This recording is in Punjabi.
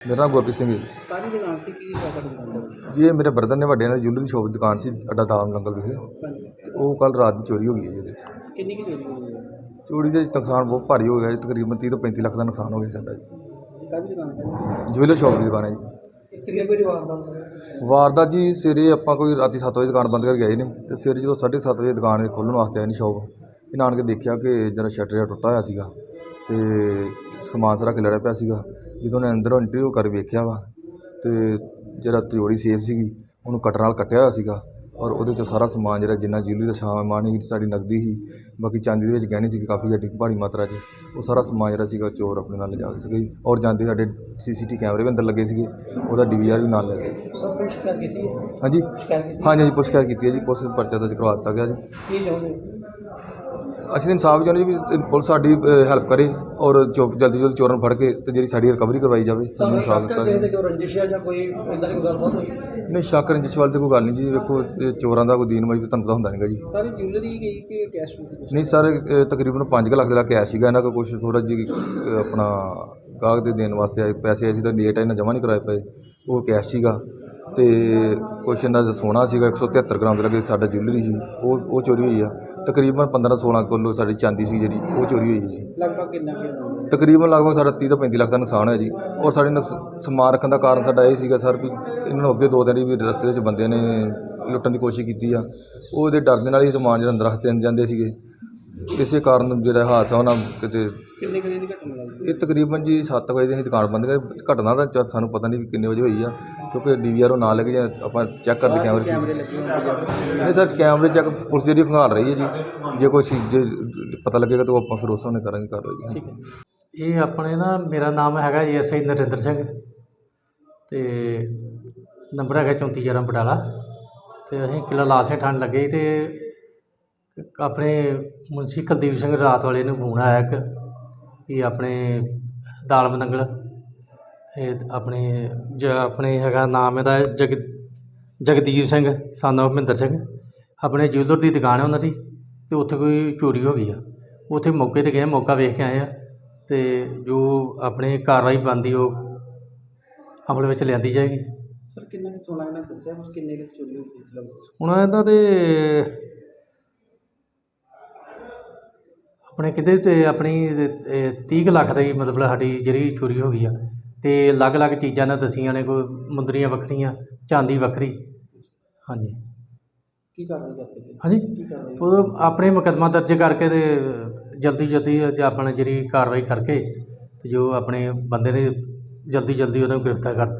ਮੇਰਾ ਨਾਮ ਗੁਰਪ੍ਰੀਤ ਸਿੰਘ ਹੈ ਕਾਹਦੀ ਦੁਕਾਨ ਸੀ? ਕੀ ਵਾਪਰ ਦੁਕਾਨ ਜੀ ਇਹ ਮੇਰੇ ਬ੍ਰਦਰ ਨੇ ਵੱਡੇ ਨੇ ਜੁਐਲਰੀ ਸ਼ੋਪ ਦੀ ਦੁਕਾਨ ਸੀ ਅੱਡਾ ਦਾਮ ਨੰਗਲ ਵਿਖੇ। ਤੇ ਉਹ ਕੱਲ ਰਾਤ ਦੀ ਚੋਰੀ ਹੋ ਗਈ ਹੈ ਜੀ ਇਹਦੇ 'ਚ ਕਿੰਨੀ ਕੀ ਚੋਰੀ ਹੋਈ ਹੈ? ਚੋਰੀ ਦੇ ਨੁਕਸਾਨ ਬਹੁਤ ਭਾਰੀ ਹੋ ਗਿਆ ਜੀ ਤਕਰੀਬਨ 30 ਤੋਂ 35 ਲੱਖ ਦਾ ਨੁਕਸਾਨ ਹੋ ਗਿਆ ਸਾਡਾ ਜੀ। ਕਾਹਦੀ ਦੁਕਾਨ ਜੁਐਲਰ ਸ਼ੋਪ ਦੀ ਦੁਕਾਨ ਹੈ ਜੀ। ਕਿੰਨੇ ਕੋਈ ਵਾਰਦਾਤ ਵਾਰਦਾਤ ਜੀ ਸਵੇਰੇ ਆਪਾਂ ਕੋਈ ਰਾਤੀ 7 ਵਜੇ ਦੁਕਾਨ ਬੰਦ ਕਰਕੇ ਗਏ ਨੇ ਤੇ ਸਵੇਰੇ ਜਦੋਂ 7:30 ਵਜੇ ਦੁਕਾਨ ਖੋਲ੍ਹਣ ਵਾਸਤੇ ਆਏ ਨੇ ਸ਼ੋਪ ਇਹਨਾਂ ਆਣ ਕੇ ਦੇਖਿਆ ਕਿ ਜਰਾ ਸ਼ਟਰ ਜਿਹਾ ਟੁੱਟਾ ਹੋਇਆ ਸੀਗਾ। ਤੇ ਸਮਾਨ ਸਾਰਾ ਖਿਲਰਿਆ ਪਿਆ ਸੀਗਾ। ਜਦੋਂ ਨੇ ਅੰਦਰੋਂ ਇੰਟਰਵਿਊ ਕਰ ਵੇਖਿਆ ਵਾ ਤੇ ਜਿਹੜਾ ਤਿਜੋਰੀ ਸੇਫ ਸੀਗੀ ਉਹਨੂੰ ਕਟਰ ਨਾਲ ਕੱਟਿਆ ਹੋਇਆ ਸੀਗਾ ਔਰ ਉਹਦੇ ਚੋਂ ਸਾਰਾ ਸਮਾਨ ਜਿਹੜਾ ਜਿੰਨਾ ਜਿਊਲਰੀ ਦਾ ਸਮਾਨ ਸੀ ਸਾਡੀ ਨਕਦੀ ਸੀ ਬਾਕੀ ਚਾਂਦੀ ਦੇ ਵਿੱਚ ਗਹਿਣੇ ਸੀ ਕਾਫੀ ਜ਼ਿਆਦਾ ਭਾਰੀ ਮਾਤਰਾ 'ਚ ਉਹ ਸਾਰਾ ਸਮਾਨ ਜਿਹੜਾ ਸੀਗਾ ਚੋਰ ਆਪਣੇ ਨਾਲ ਲਿਜਾ ਗਏ ਸੀਗੇ ਔਰ ਜਾਂਦੇ ਸਾਡੇ ਸੀਸੀਟੀ ਕੈਮਰੇ ਵੀ ਅੰਦਰ ਲੱਗੇ ਸੀਗੇ ਉਹਦਾ ਡੀਵੀਆਰ ਵੀ ਨਾਲ ਲੈ ਗਏ। ਸਭ ਕੁਝ ਕਰ ਕੀਤੀ ਹੈ? ਹਾਂਜੀ। ਹਾਂਜੀ ਹਾਂਜੀ ਪੁਲਿਸ ਕੀਤੀ ਹੈ ਜੀ ਪੁਲਿਸ ਪਰਚਾ ਦਰਜ ਕਰਵਾ ਦਿੱਤਾ ਗਿਆ ਜੀ। ਕੀ ਚਾਹੁੰਦੇ ਅਸੀਂ ਤਾਂ ਇਨਸਾਫ ਚਾਹੁੰਦੇ ਜੀ ਵੀ ਪੁਲਿਸ ਸਾਡੀ ਹੈਲਪ ਕਰੇ ਔਰ ਚੋ ਜਲਦੀ ਜਲਦੀ ਚੋਰਾਂ ਨੂੰ ਫੜ ਕੇ ਤੇ ਜਿਹੜੀ ਸਾਡੀ ਰਿਕਵਰੀ ਕਰਵਾਈ ਜਾਵੇ ਸਾਨੂੰ ਇਨਸਾਫ ਦਿੱਤਾ ਕਿਸੇ ਜੀ ਦੇ ਕੋਈ ਰੰਜਿਸ਼ ਹੈ ਜਾਂ ਕੋਈ ਇਦਾਂ ਦੀ ਕੋਈ ਗੱਲਬਾਤ ਹੋਈ? ਨਹੀਂ ਸ਼ੱਕ ਰੰਜਿਸ਼ ਵਾਲੀ ਤਾਂ ਕੋਈ ਗੱਲ ਨਹੀਂ ਜੀ ਵੇਖੋ ਇਹ ਚੋਰਾਂ ਦਾ ਕੋਈ ਦੀਨ ਮਜਬੂਰ ਤੁਹਾਨੂੰ ਪਤਾ ਹੁੰਦਾ ਨਹੀਂਗਾ ਜੀ। ਸਾਰੀ ਜਿਊਲਰੀ ਗਈ ਕਿ ਕੈਸ਼ ਵੀ ਸੀ ਕੁਛ? ਨਹੀਂ ਸਰ ਅ, ਤਕਰੀਬਨ 5 ਲੱਖ ਦਾ ਕੈਸ਼ ਸੀਗਾ ਇਹਨਾਂ ਕੋਲ ਕੁਝ ਥੋੜਾ ਅ, ਆਪਣਾ ਗਾਹਕ ਦੇ ਦੇਣ ਵਾਸਤੇ ਆਏ ਪੈਸੇ ਅਸੀਂ ਤਾਂ ਲੇਟ ਆ ਇਹਨਾਂ ਜਮ੍ਹਾਂ ਨਹੀਂ ਕਰਾਏ ਪਏ ਉਹ ਕੈਸ਼ ਸੀਗਾ। ਤੇ ਕੁਛ ਇਹਨਾਂ ਦਾ ਸੋਨਾ ਸੀਗਾ 173 ਗ੍ਰਾਮ ਦੇ ਲੱਗੇ ਸਾਡਾ ਜੁਐਲਰੀ ਸੀ ਉਹ ਉਹ ਚੋਰੀ ਹੋਈ ਆ। ਤਕਰੀਬਨ 15 16 ਕਿਲੋ ਸਾਡੀ ਚਾਂਦੀ ਸੀ ਜਿਹੜੀ ਉਹ ਚੋਰੀ ਹੋਈ ਜੀ। ਲਗਭਗ ਕਿੰਨਾ ਕੀ ਤਕਰੀਬਨ ਲਗਭਗ ਸਾਡਾ 30 ਤੋਂ 35 ਲੱਖ ਦਾ ਨੁਕਸਾਨ ਹੋਇਆ ਜੀ। ਔਰ ਸਾਡੇ ਨਸ- ਸਮਾਨ ਰੱਖਣ ਦਾ ਕਾਰਨ ਸਾਡਾ ਇਹ ਸੀਗਾ ਸਰ ਵੀ ਇਹਨਾਂ ਨੂੰ ਅੱਗੇ ਦੋ ਦਿਨ ਵੀ ਰਸਤੇ ਵਿੱਚ ਬੰਦਿਆਂ ਨੇ ਲੁੱਟਣ ਦੀ ਕੋਸ਼ਿਸ਼ ਕੀਤੀ ਆ। ਉਹਦੇ ਡਰ ਦੇ ਨਾਲ ਹੀ ਸਮਾਨ ਜਿਹੜਾ ਅੰਦਰ ਰੱਖ ਦੇਣ ਜਾਂਦੇ ਸੀਗੇ। ਇਸੇ ਕਾਰਨ ਜਿਹੜਾ ਹਾਦਸਾ ਉਹਨਾਂ ਕਿਤੇ ਕਿੰਨੇ ਕਿੰਨੇ ਇਹ ਤਕਰੀਬਨ ਜੀ 7 ਵਜੇ ਦੀ ਅਸੀਂ ਦੁਕਾਨ ਬੰਦ ਕਰ। ਘਟਨਾ ਦਾ ਚ- ਸਾਨੂੰ ਪਤਾ ਨਹੀਂ ਕਿੰਨੇ ਵਜੇ ਹੋਈ ਆ ਕਿਉਂਕਿ ਡੀਵੀਆਰ ਉਹ ਨਾਲ ਲੱਗੇ ਜਾਂ ਆਪਾਂ ਚੈੱਕ ਕਰਦੇ ਕੈਮਰੇ ਕੈਮਰੇ ਲੱਗੇ ਹੋਣਗੇ ਜਾਂ। ਨਹੀਂ ਸਰ ਕੈਮਰੇ ਚੈੱਕ ਪੁਲਿਸ ਜਿਹੜੀ ਖੰਗਾਲ ਰਹੀ ਹੈ ਜੀ। ਜੇ ਕੋਈ ਜੇ ਪਤਾ ਲੱਗੇਗਾ ਤਾਂ ਉਹ ਆਪਾਂ ਫਿਰ ਉਸ ਹਿਸਾਬ ਨਾਲ ਕਰਾਂਗੇ ਕਾਰਵਾਈ ਹੈ ਇਹ ਆਪਣੇ ਨਾ ਮੇਰਾ ਨਾਮ ਹੈਗਾ G S I Narendra Singh ਤੇ ਨੰਬਰ ਹੈਗਾ 3411 ਬਟਾਲਾ ਤੇ ਅਸੀਂ ਕਿਲਾ ਲਾਲ ਸਿੰਘ ਠੰਡ ਲੱਗੇ ਤੇ ਆਪਣੇ ਮੁਨਸੀ ਕੁਲਦੀਪ ਸਿੰਘ ਰਾਤ ਵਾਲੇ ਨੂੰ ਫੋਨ ਆਇਆ ਇੱਕ। ਵੀ ਆਪਣੇ ਦਾਲ ਮੰਗਲ ਇਹ ਆਪਣੇ ਜ ਆਪਣੇ ਹੈਗਾ ਨਾਮ ਇਹਦਾ ਜਗ ਜਗਦੀਪ ਸਿੰਘ son of ਮਹਿੰਦਰ ਸਿੰਘ। ਆਪਣੇ ਜੁਐਲਰ ਦੀ ਦੁਕਾਨ ਹੈ ਉਹਨਾਂ ਦੀ ਤੇ ਉੱਥੇ ਕੋਈ ਚੋਰੀ ਹੋ ਗਈ ਆ। ਉੱਥੇ ਮੌਕੇ ਤੇ ਗਏ ਮੌਕਾ ਵੇਖ ਕੇ ਆਏ ਆ ਤੇ ਜੋ ਆਪਣੇ ਕਾਰਵਾਈ ਬਣਦੀ ਉਹ ਅਮਲ ਵਿੱਚ ਲਿਆਂਦੀ ਜਾਏਗੀ। ਸਰ ਕਿੰਨਾ ਕੁ ਸੋਨਾ ਇਹਨਾਂ ਦੱਸਿਆ ਕੁਛ ਕਿੰਨੇ ਕੁ ਚੋਰੀ ਹੋਈ ਹੁਣ ਇਹਨਾਂ ਤੇ ਆਪਣੇ ਕਿਤੇ ਤੇ ਆਪਣੀ 30 ਕੁ ਲੱਖ ਦੀ ਮਤਲਬ ਸਾਡੀ ਜਿਹੜੀ ਚੋਰੀ ਹੋ ਗਈ ਆ। ਤੇ ਅਲੱਗ-ਅਲੱਗ ਚੀਜ਼ਾਂ ਨੇ ਦਸੀਆਂ ਨੇ ਕੋਈ ਮੁੰਦਰੀਆਂ ਵੱਖਰੀਆਂ ਚਾਂਦੀ ਵੱਖਰੀ। ਹਾਂਜੀ। ਕੀ ਕਾਰਵਾਈ ਕਰਦੇ ਹਾਂਜੀ। ਉਦੋਂ ਆਪਣੇ ਮੁਕੱਦਮਾ ਦਰਜ ਕਰਕੇ ਤੇ ਜਲਦੀ ਜਲਦੀ ਅੱਜ ਆਪਣਾ ਜਿਹੜੀ ਕਾਰਵਾਈ ਕਰਕੇ ਤੇ ਜੋ ਆਪਣੇ ਬੰਦੇ ਨੇ ਜਲਦੀ ਜਲਦੀ ਉਹਨੂੰ ਗ੍ਰਿਫਤਾਰ ਕਰ